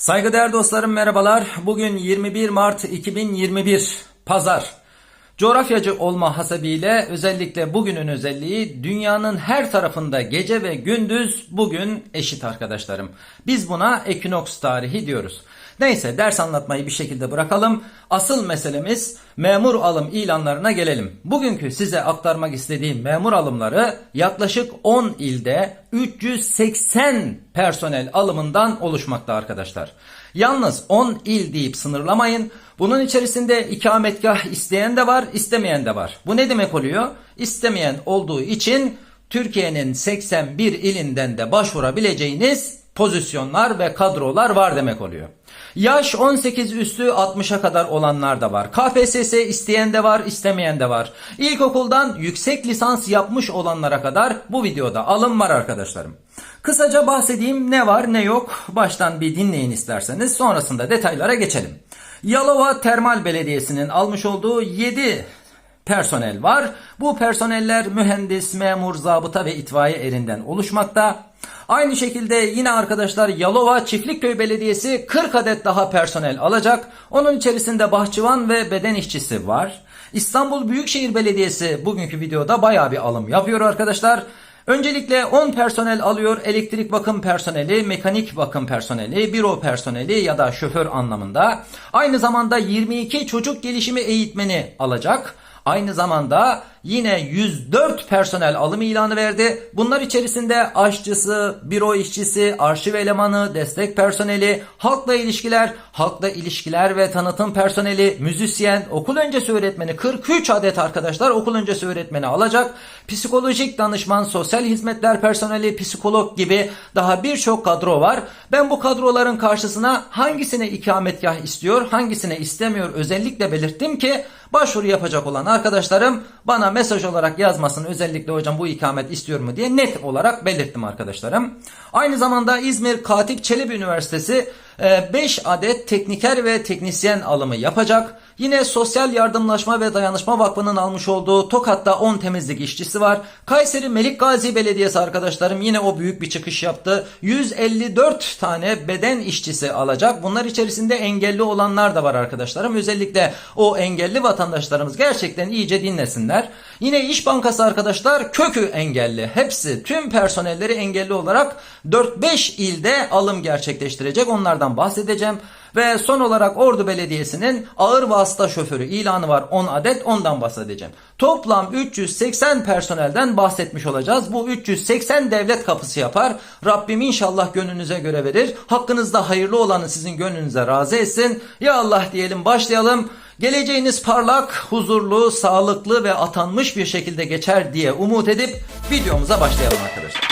Saygıdeğer dostlarım merhabalar. Bugün 21 Mart 2021 Pazar. Coğrafyacı olma hasebiyle özellikle bugünün özelliği dünyanın her tarafında gece ve gündüz bugün eşit arkadaşlarım. Biz buna ekinoks tarihi diyoruz. Neyse ders anlatmayı bir şekilde bırakalım. Asıl meselemiz memur alım ilanlarına gelelim. Bugünkü size aktarmak istediğim memur alımları yaklaşık 10 ilde 380 personel alımından oluşmakta arkadaşlar. Yalnız 10 il deyip sınırlamayın. Bunun içerisinde ikametgah isteyen de var, istemeyen de var. Bu ne demek oluyor? İstemeyen olduğu için Türkiye'nin 81 ilinden de başvurabileceğiniz pozisyonlar ve kadrolar var demek oluyor. Yaş 18 üstü 60'a kadar olanlar da var. KPSS isteyen de var, istemeyen de var. İlkokuldan yüksek lisans yapmış olanlara kadar bu videoda alım var arkadaşlarım. Kısaca bahsedeyim ne var ne yok baştan bir dinleyin isterseniz sonrasında detaylara geçelim. Yalova Termal Belediyesi'nin almış olduğu 7 personel var. Bu personeller mühendis, memur, zabıta ve itfaiye erinden oluşmakta. Aynı şekilde yine arkadaşlar Yalova Çiftlikköy Belediyesi 40 adet daha personel alacak. Onun içerisinde bahçıvan ve beden işçisi var. İstanbul Büyükşehir Belediyesi bugünkü videoda bayağı bir alım yapıyor arkadaşlar. Öncelikle 10 personel alıyor elektrik bakım personeli, mekanik bakım personeli, büro personeli ya da şoför anlamında. Aynı zamanda 22 çocuk gelişimi eğitmeni alacak. Aynı zamanda yine 104 personel alım ilanı verdi. Bunlar içerisinde aşçısı, büro işçisi, arşiv elemanı, destek personeli, halkla ilişkiler, halkla ilişkiler ve tanıtım personeli, müzisyen, okul öncesi öğretmeni 43 adet arkadaşlar okul öncesi öğretmeni alacak. Psikolojik danışman, sosyal hizmetler personeli, psikolog gibi daha birçok kadro var. Ben bu kadroların karşısına hangisine ikametgah istiyor, hangisine istemiyor özellikle belirttim ki başvuru yapacak olan arkadaşlarım bana mesaj olarak yazmasın özellikle hocam bu ikamet istiyor mu diye net olarak belirttim arkadaşlarım. Aynı zamanda İzmir Katip Çelebi Üniversitesi 5 adet tekniker ve teknisyen alımı yapacak. Yine Sosyal Yardımlaşma ve Dayanışma Vakfı'nın almış olduğu Tokat'ta 10 temizlik işçisi var. Kayseri Melik Gazi Belediyesi arkadaşlarım yine o büyük bir çıkış yaptı. 154 tane beden işçisi alacak. Bunlar içerisinde engelli olanlar da var arkadaşlarım. Özellikle o engelli vatandaşlarımız gerçekten iyice dinlesinler. Yine İş Bankası arkadaşlar kökü engelli. Hepsi tüm personelleri engelli olarak 4-5 ilde alım gerçekleştirecek. Onlardan bahsedeceğim. Ve son olarak Ordu Belediyesi'nin ağır vasıta şoförü ilanı var 10 adet ondan bahsedeceğim. Toplam 380 personelden bahsetmiş olacağız. Bu 380 devlet kapısı yapar. Rabbim inşallah gönlünüze göre verir. Hakkınızda hayırlı olanı sizin gönlünüze razı etsin. Ya Allah diyelim başlayalım. Geleceğiniz parlak, huzurlu, sağlıklı ve atanmış bir şekilde geçer diye umut edip videomuza başlayalım arkadaşlar.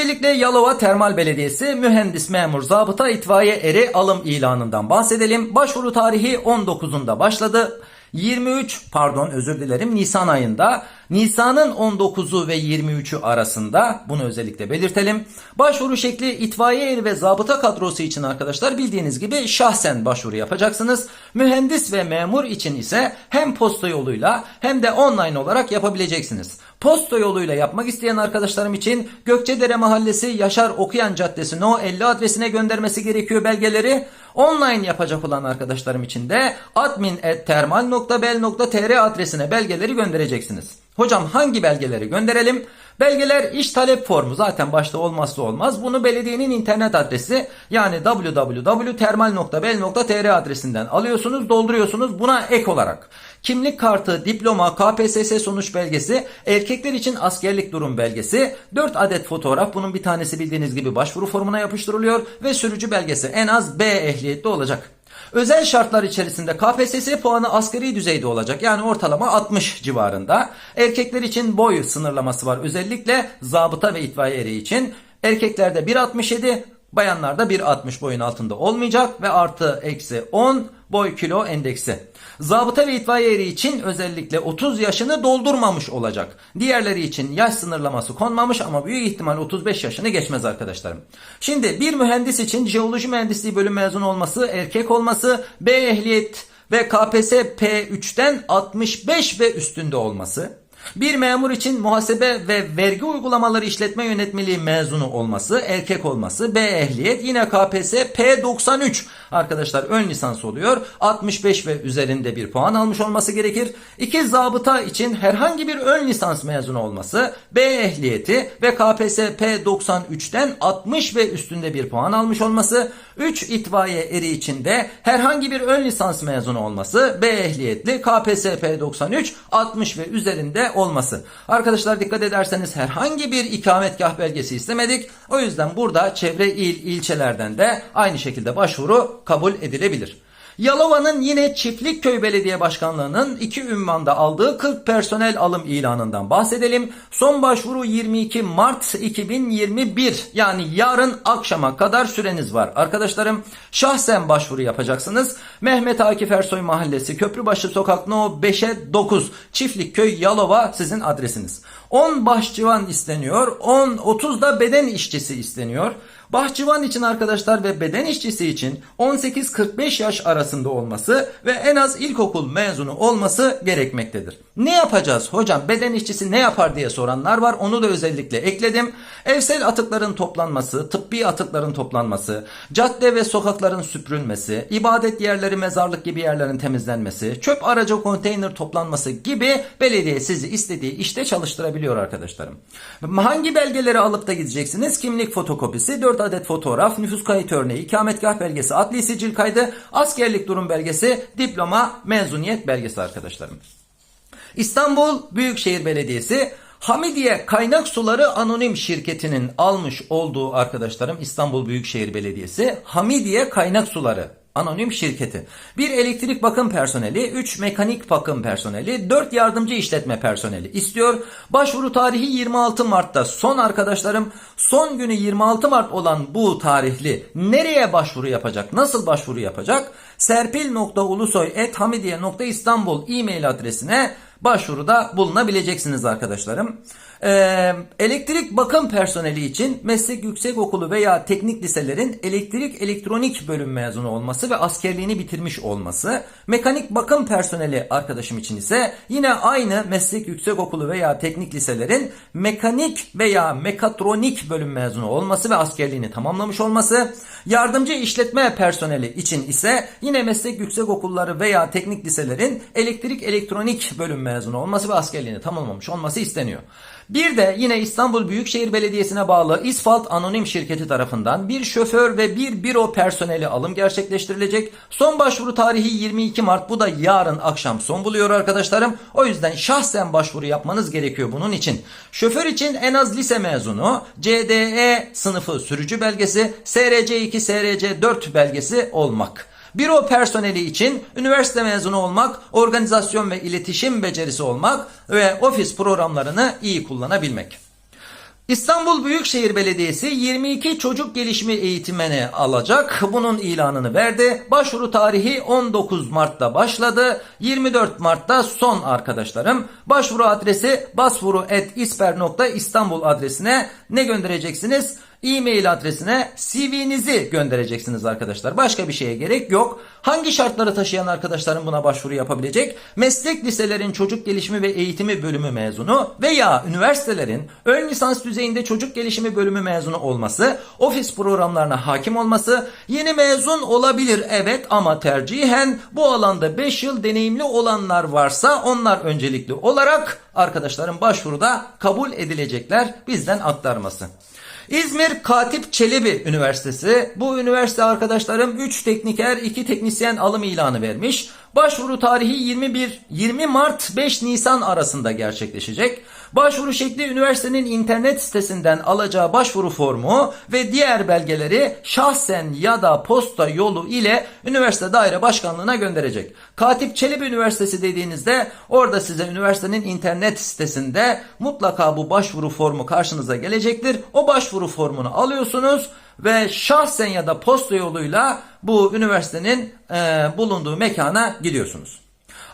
Öncelikle Yalova Termal Belediyesi mühendis memur zabıta itfaiye eri alım ilanından bahsedelim. Başvuru tarihi 19'unda başladı. 23 pardon özür dilerim Nisan ayında Nisan'ın 19'u ve 23'ü arasında bunu özellikle belirtelim. Başvuru şekli itfaiye eri ve zabıta kadrosu için arkadaşlar bildiğiniz gibi şahsen başvuru yapacaksınız. Mühendis ve memur için ise hem posta yoluyla hem de online olarak yapabileceksiniz. Posta yoluyla yapmak isteyen arkadaşlarım için Gökçedere Mahallesi Yaşar Okuyan Caddesi No 50 adresine göndermesi gerekiyor belgeleri. Online yapacak olan arkadaşlarım için de admin.termal.bel.tr adresine belgeleri göndereceksiniz. Hocam hangi belgeleri gönderelim? Belgeler iş talep formu zaten başta olmazsa olmaz. Bunu belediyenin internet adresi yani www.termal.bel.tr adresinden alıyorsunuz, dolduruyorsunuz. Buna ek olarak kimlik kartı, diploma, KPSS sonuç belgesi, erkekler için askerlik durum belgesi, 4 adet fotoğraf bunun bir tanesi bildiğiniz gibi başvuru formuna yapıştırılıyor ve sürücü belgesi en az B ehliyetli olacak. Özel şartlar içerisinde KPSS puanı asgari düzeyde olacak. Yani ortalama 60 civarında. Erkekler için boy sınırlaması var. Özellikle zabıta ve itfaiye için. Erkeklerde 1.67, bayanlarda 1.60 boyun altında olmayacak ve artı eksi 10 boy kilo endeksi. Zabıta ve itfaiye eri için özellikle 30 yaşını doldurmamış olacak. Diğerleri için yaş sınırlaması konmamış ama büyük ihtimal 35 yaşını geçmez arkadaşlarım. Şimdi bir mühendis için jeoloji mühendisliği bölüm mezunu olması, erkek olması, B ehliyet ve KPSS P3'ten 65 ve üstünde olması, bir memur için muhasebe ve vergi uygulamaları işletme yönetmeliği mezunu olması, erkek olması, B ehliyet yine KPSS P93 arkadaşlar ön lisans oluyor. 65 ve üzerinde bir puan almış olması gerekir. İki zabıta için herhangi bir ön lisans mezunu olması, B ehliyeti ve KPSS P93'ten 60 ve üstünde bir puan almış olması, 3 itfaiye eri için de herhangi bir ön lisans mezunu olması, B ehliyetli, KPSS P93 60 ve üzerinde olması. Arkadaşlar dikkat ederseniz herhangi bir ikametgah belgesi istemedik. O yüzden burada çevre il ilçelerden de aynı şekilde başvuru kabul edilebilir. Yalova'nın yine Çiftlikköy Belediye Başkanlığı'nın iki ünvanda aldığı 40 personel alım ilanından bahsedelim. Son başvuru 22 Mart 2021 yani yarın akşama kadar süreniz var. Arkadaşlarım şahsen başvuru yapacaksınız. Mehmet Akif Ersoy Mahallesi Köprübaşı Sokak No 5'e 9 Çiftlikköy Yalova sizin adresiniz. 10 başçıvan isteniyor. 10 30 da beden işçisi isteniyor. Bahçıvan için arkadaşlar ve beden işçisi için 18-45 yaş arasında olması ve en az ilkokul mezunu olması gerekmektedir. Ne yapacağız hocam beden işçisi ne yapar diye soranlar var onu da özellikle ekledim. Evsel atıkların toplanması, tıbbi atıkların toplanması, cadde ve sokakların süpürülmesi, ibadet yerleri mezarlık gibi yerlerin temizlenmesi, çöp aracı konteyner toplanması gibi belediye sizi istediği işte çalıştırabiliyor arkadaşlarım. Hangi belgeleri alıp da gideceksiniz? Kimlik fotokopisi, 4 adet fotoğraf, nüfus kayıt örneği, ikametgah belgesi, adli sicil kaydı, askerlik durum belgesi, diploma, mezuniyet belgesi arkadaşlarım. İstanbul Büyükşehir Belediyesi Hamidiye Kaynak Suları Anonim Şirketi'nin almış olduğu arkadaşlarım İstanbul Büyükşehir Belediyesi Hamidiye Kaynak Suları Anonim şirketi. Bir elektrik bakım personeli, 3 mekanik bakım personeli, 4 yardımcı işletme personeli istiyor. Başvuru tarihi 26 Mart'ta. Son arkadaşlarım son günü 26 Mart olan bu tarihli nereye başvuru yapacak? Nasıl başvuru yapacak? serpil.ulusoy.hamidiye.istanbul e-mail adresine başvuruda bulunabileceksiniz arkadaşlarım. Ee, elektrik bakım personeli için meslek yüksekokulu veya teknik liselerin elektrik elektronik bölüm mezunu olması ve askerliğini bitirmiş olması. Mekanik bakım personeli arkadaşım için ise yine aynı meslek yüksekokulu veya teknik liselerin mekanik veya mekatronik bölüm mezunu olması ve askerliğini tamamlamış olması. Yardımcı işletme personeli için ise yine meslek yüksekokulları veya teknik liselerin elektrik elektronik bölüm mezunu olması ve askerliğini tamamlamış olması isteniyor. Bir de yine İstanbul Büyükşehir Belediyesi'ne bağlı İsfalt Anonim Şirketi tarafından bir şoför ve bir büro personeli alım gerçekleştirilecek. Son başvuru tarihi 22 Mart. Bu da yarın akşam son buluyor arkadaşlarım. O yüzden şahsen başvuru yapmanız gerekiyor bunun için. Şoför için en az lise mezunu, CDE sınıfı sürücü belgesi, SRC2, SRC4 belgesi olmak. Büro personeli için üniversite mezunu olmak, organizasyon ve iletişim becerisi olmak ve ofis programlarını iyi kullanabilmek. İstanbul Büyükşehir Belediyesi 22 çocuk gelişimi eğitimini alacak. Bunun ilanını verdi. Başvuru tarihi 19 Mart'ta başladı. 24 Mart'ta son arkadaşlarım. Başvuru adresi basvuru.isper.istanbul adresine ne göndereceksiniz? E-mail adresine CV'nizi göndereceksiniz arkadaşlar. Başka bir şeye gerek yok. Hangi şartları taşıyan arkadaşların buna başvuru yapabilecek? Meslek liselerin çocuk gelişimi ve eğitimi bölümü mezunu veya üniversitelerin ön lisans düzeyinde çocuk gelişimi bölümü mezunu olması, ofis programlarına hakim olması, yeni mezun olabilir evet ama tercihen bu alanda 5 yıl deneyimli olanlar varsa onlar öncelikli olarak arkadaşların başvuruda kabul edilecekler bizden aktarması. İzmir Katip Çelebi Üniversitesi. Bu üniversite arkadaşlarım 3 tekniker 2 teknisyen alım ilanı vermiş. Başvuru tarihi 21 20 Mart 5 Nisan arasında gerçekleşecek. Başvuru şekli üniversitenin internet sitesinden alacağı başvuru formu ve diğer belgeleri şahsen ya da posta yolu ile üniversite daire başkanlığına gönderecek. Katip Çelebi Üniversitesi dediğinizde orada size üniversitenin internet sitesinde mutlaka bu başvuru formu karşınıza gelecektir. O başvuru formunu alıyorsunuz ve şahsen ya da posta yoluyla bu üniversitenin e, bulunduğu mekana gidiyorsunuz.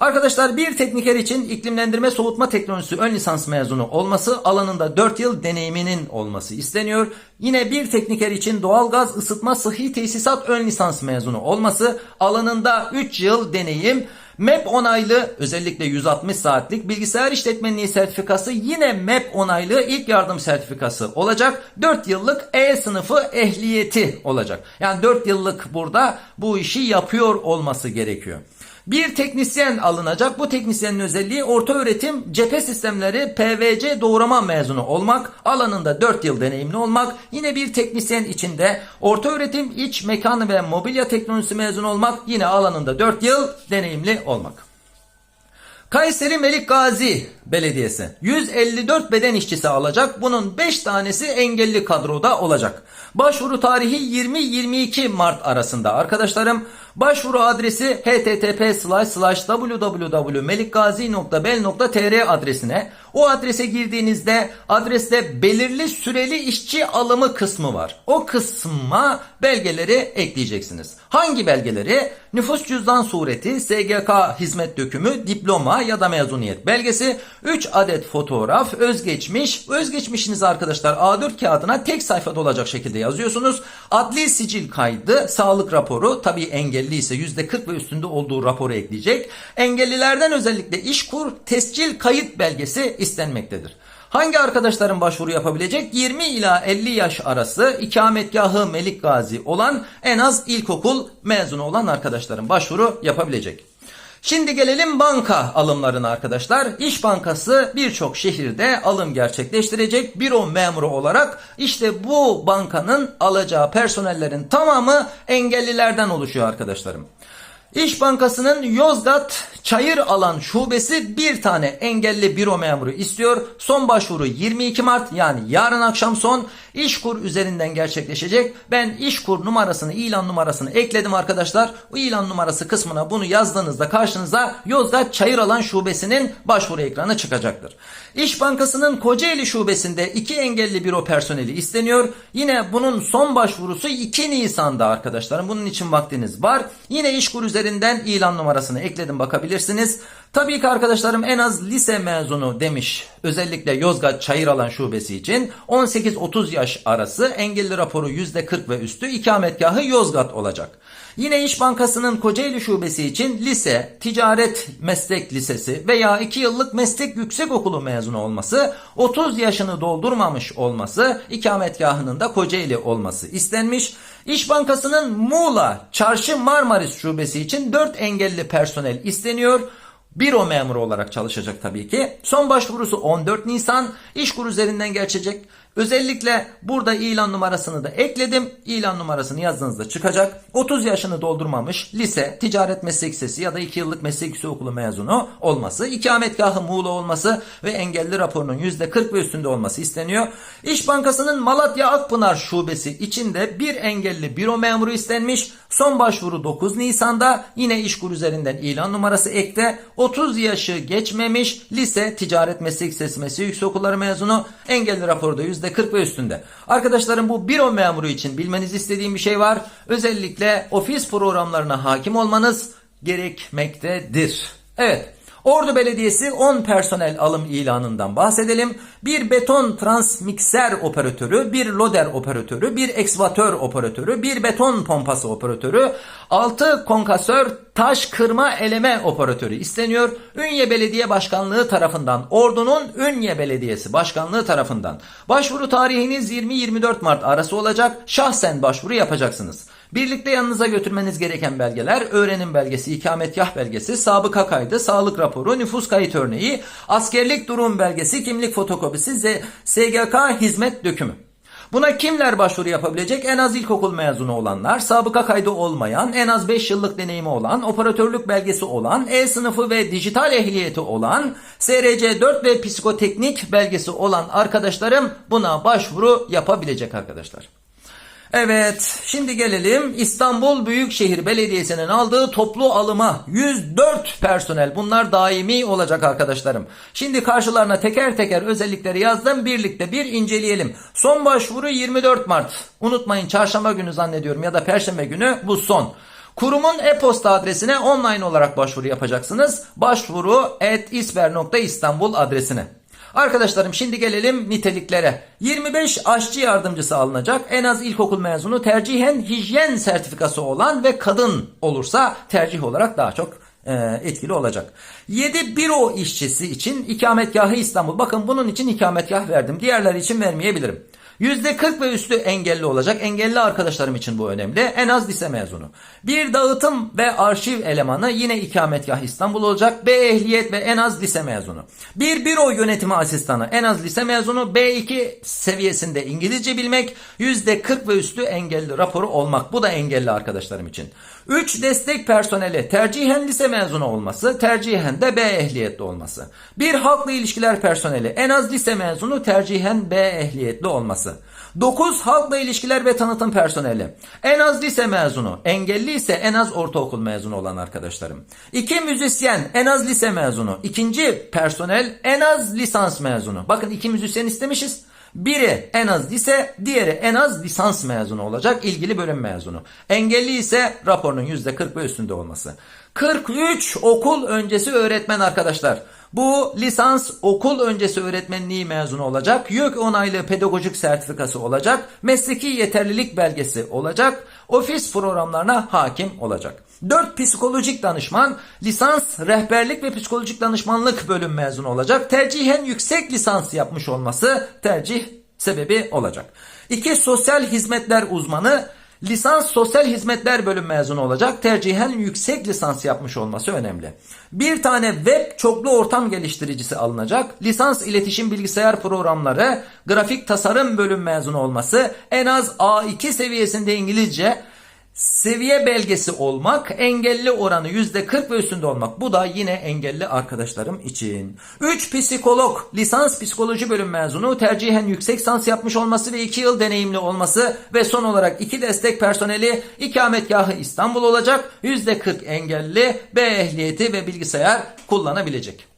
Arkadaşlar bir tekniker için iklimlendirme soğutma teknolojisi ön lisans mezunu olması alanında 4 yıl deneyiminin olması isteniyor. Yine bir tekniker için doğalgaz ısıtma sıhhi tesisat ön lisans mezunu olması alanında 3 yıl deneyim. MEP onaylı özellikle 160 saatlik bilgisayar işletmenliği sertifikası yine MEP onaylı ilk yardım sertifikası olacak. 4 yıllık E sınıfı ehliyeti olacak. Yani 4 yıllık burada bu işi yapıyor olması gerekiyor. Bir teknisyen alınacak. Bu teknisyenin özelliği orta öğretim cephe sistemleri PVC doğrama mezunu olmak. Alanında 4 yıl deneyimli olmak. Yine bir teknisyen içinde orta öğretim iç mekan ve mobilya teknolojisi mezunu olmak. Yine alanında 4 yıl deneyimli olmak. Kayseri Melik Gazi Belediyesi 154 beden işçisi alacak. Bunun 5 tanesi engelli kadroda olacak. Başvuru tarihi 20-22 Mart arasında arkadaşlarım. Başvuru adresi http www.melikgazi.bel.tr adresine. O adrese girdiğinizde adreste belirli süreli işçi alımı kısmı var. O kısma belgeleri ekleyeceksiniz. Hangi belgeleri? Nüfus cüzdan sureti, SGK hizmet dökümü, diploma ya da mezuniyet belgesi, 3 adet fotoğraf, özgeçmiş. Özgeçmişinizi arkadaşlar A4 kağıdına tek sayfada olacak şekilde yazıyorsunuz. Adli sicil kaydı, sağlık raporu, tabii engelli ise %40 ve üstünde olduğu raporu ekleyecek. Engellilerden özellikle işkur tescil kayıt belgesi istenmektedir. Hangi arkadaşların başvuru yapabilecek? 20 ila 50 yaş arası ikametgahı Melik Gazi olan en az ilkokul mezunu olan arkadaşların başvuru yapabilecek. Şimdi gelelim banka alımlarına arkadaşlar. İş Bankası birçok şehirde alım gerçekleştirecek büro memuru olarak işte bu bankanın alacağı personellerin tamamı engellilerden oluşuyor arkadaşlarım. İş Bankası'nın Yozgat Çayır Alan şubesi bir tane engelli büro memuru istiyor. Son başvuru 22 Mart yani yarın akşam son İşkur üzerinden gerçekleşecek. Ben İşkur numarasını, ilan numarasını ekledim arkadaşlar. O ilan numarası kısmına bunu yazdığınızda karşınıza Yozgat Çayır Alan şubesinin başvuru ekranı çıkacaktır. İş Bankası'nın Kocaeli şubesinde iki engelli büro personeli isteniyor. Yine bunun son başvurusu 2 Nisan'da arkadaşlarım. Bunun için vaktiniz var. Yine İşkur üzerinden ilan numarasını ekledim bakabilirsiniz. Tabii ki arkadaşlarım en az lise mezunu demiş. Özellikle Yozgat Çayıralan şubesi için 18-30 yaş arası engelli raporu %40 ve üstü ikametgahı Yozgat olacak. Yine İş Bankası'nın Kocaeli şubesi için lise, ticaret meslek lisesi veya 2 yıllık meslek yüksekokulu mezunu olması, 30 yaşını doldurmamış olması, ikametgahının da Kocaeli olması istenmiş. İş Bankası'nın Muğla, Çarşı Marmaris şubesi için 4 engelli personel isteniyor. Büro memuru olarak çalışacak tabii ki. Son başvurusu 14 Nisan. İşkur üzerinden gerçekleşecek. Özellikle burada ilan numarasını da ekledim. İlan numarasını yazdığınızda çıkacak. 30 yaşını doldurmamış lise, ticaret meslek lisesi ya da 2 yıllık meslek yüksekokulu mezunu olması, ikametgahı Muğla olması ve engelli raporunun %40 ve üstünde olması isteniyor. İş Bankası'nın Malatya Akpınar şubesi içinde bir engelli büro memuru istenmiş. Son başvuru 9 Nisan'da yine İşkur üzerinden ilan numarası ekte. 30 yaşı geçmemiş lise, ticaret meslek lisesi meslek yüksekokulları mezunu engelli raporu da %40 ve üstünde. Arkadaşlarım bu büro memuru için bilmenizi istediğim bir şey var. Özellikle ofis programlarına hakim olmanız gerekmektedir. Evet. Ordu Belediyesi 10 personel alım ilanından bahsedelim. Bir beton transmikser operatörü, bir loder operatörü, bir ekskavatör operatörü, bir beton pompası operatörü, 6 konkasör taş kırma eleme operatörü isteniyor. Ünye Belediye Başkanlığı tarafından, Ordu'nun Ünye Belediyesi Başkanlığı tarafından. Başvuru tarihiniz 20-24 Mart arası olacak. Şahsen başvuru yapacaksınız. Birlikte yanınıza götürmeniz gereken belgeler öğrenim belgesi, ikametgah belgesi, sabıka kaydı, sağlık raporu, nüfus kayıt örneği, askerlik durum belgesi, kimlik fotokopisi, SGK hizmet dökümü. Buna kimler başvuru yapabilecek? En az ilkokul mezunu olanlar, sabıka kaydı olmayan, en az 5 yıllık deneyimi olan, operatörlük belgesi olan, E sınıfı ve dijital ehliyeti olan, SRC 4 ve psikoteknik belgesi olan arkadaşlarım buna başvuru yapabilecek arkadaşlar. Evet, şimdi gelelim İstanbul Büyükşehir Belediyesi'nin aldığı toplu alıma 104 personel. Bunlar daimi olacak arkadaşlarım. Şimdi karşılarına teker teker özellikleri yazdım. Birlikte bir inceleyelim. Son başvuru 24 Mart. Unutmayın çarşamba günü zannediyorum ya da perşembe günü bu son. Kurumun e-posta adresine online olarak başvuru yapacaksınız. Başvuru at isber.istanbul adresine. Arkadaşlarım şimdi gelelim niteliklere. 25 aşçı yardımcısı alınacak. En az ilkokul mezunu tercihen hijyen sertifikası olan ve kadın olursa tercih olarak daha çok e, etkili olacak. 7 büro işçisi için ikametgahı İstanbul. Bakın bunun için ikametgah verdim. Diğerleri için vermeyebilirim. %40 ve üstü engelli olacak. Engelli arkadaşlarım için bu önemli. En az lise mezunu. Bir dağıtım ve arşiv elemanı yine ikametgah İstanbul olacak. B ehliyet ve en az lise mezunu. Bir büro yönetimi asistanı en az lise mezunu. B2 seviyesinde İngilizce bilmek. %40 ve üstü engelli raporu olmak. Bu da engelli arkadaşlarım için. 3 destek personeli tercihen lise mezunu olması, tercihen de B ehliyetli olması. Bir halkla ilişkiler personeli en az lise mezunu, tercihen B ehliyetli olması. 9 halkla ilişkiler ve tanıtım personeli. En az lise mezunu, engelli ise en az ortaokul mezunu olan arkadaşlarım. 2 müzisyen en az lise mezunu. İkinci personel en az lisans mezunu. Bakın iki müzisyen istemişiz. Biri en az lise, diğeri en az lisans mezunu olacak, ilgili bölüm mezunu. Engelli ise raporunun %40 ve üstünde olması. 43 okul öncesi öğretmen arkadaşlar. Bu lisans okul öncesi öğretmenliği mezunu olacak. YÖK onaylı pedagojik sertifikası olacak. Mesleki yeterlilik belgesi olacak. Ofis programlarına hakim olacak. 4 psikolojik danışman lisans rehberlik ve psikolojik danışmanlık bölüm mezunu olacak. Tercihen yüksek lisans yapmış olması tercih sebebi olacak. 2 sosyal hizmetler uzmanı lisans sosyal hizmetler bölüm mezunu olacak. Tercihen yüksek lisans yapmış olması önemli. Bir tane web çoklu ortam geliştiricisi alınacak. Lisans iletişim bilgisayar programları, grafik tasarım bölüm mezunu olması, en az A2 seviyesinde İngilizce, Seviye belgesi olmak, engelli oranı %40 ve üstünde olmak. Bu da yine engelli arkadaşlarım için. 3 psikolog, lisans psikoloji bölüm mezunu, tercihen yüksek sans yapmış olması ve 2 yıl deneyimli olması ve son olarak 2 destek personeli ikametgahı İstanbul olacak. %40 engelli, B ehliyeti ve bilgisayar kullanabilecek.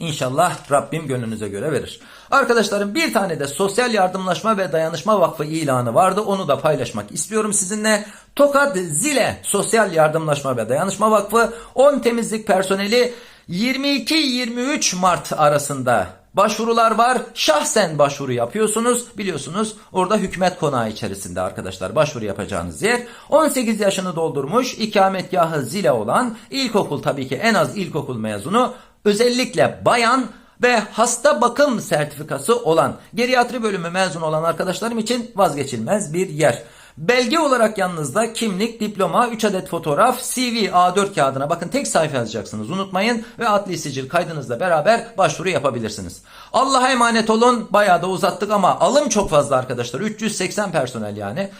İnşallah Rabbim gönlünüze göre verir. Arkadaşlarım bir tane de Sosyal Yardımlaşma ve Dayanışma Vakfı ilanı vardı. Onu da paylaşmak istiyorum sizinle. Tokat Zile Sosyal Yardımlaşma ve Dayanışma Vakfı 10 temizlik personeli 22-23 Mart arasında başvurular var. Şahsen başvuru yapıyorsunuz. Biliyorsunuz orada hükümet konağı içerisinde arkadaşlar başvuru yapacağınız yer. 18 yaşını doldurmuş ikametgahı zile olan ilkokul tabii ki en az ilkokul mezunu özellikle bayan ve hasta bakım sertifikası olan geriatri bölümü mezun olan arkadaşlarım için vazgeçilmez bir yer. Belge olarak yanınızda kimlik, diploma, 3 adet fotoğraf, CV A4 kağıdına bakın tek sayfa yazacaksınız unutmayın ve adli sicil kaydınızla beraber başvuru yapabilirsiniz. Allah'a emanet olun bayağı da uzattık ama alım çok fazla arkadaşlar 380 personel yani.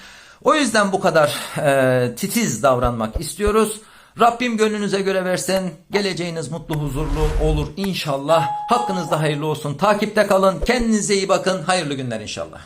O yüzden bu kadar e, titiz davranmak istiyoruz. Rabbim gönlünüze göre versin. Geleceğiniz mutlu huzurlu olur inşallah. Hakkınızda hayırlı olsun. Takipte kalın. Kendinize iyi bakın. Hayırlı günler inşallah.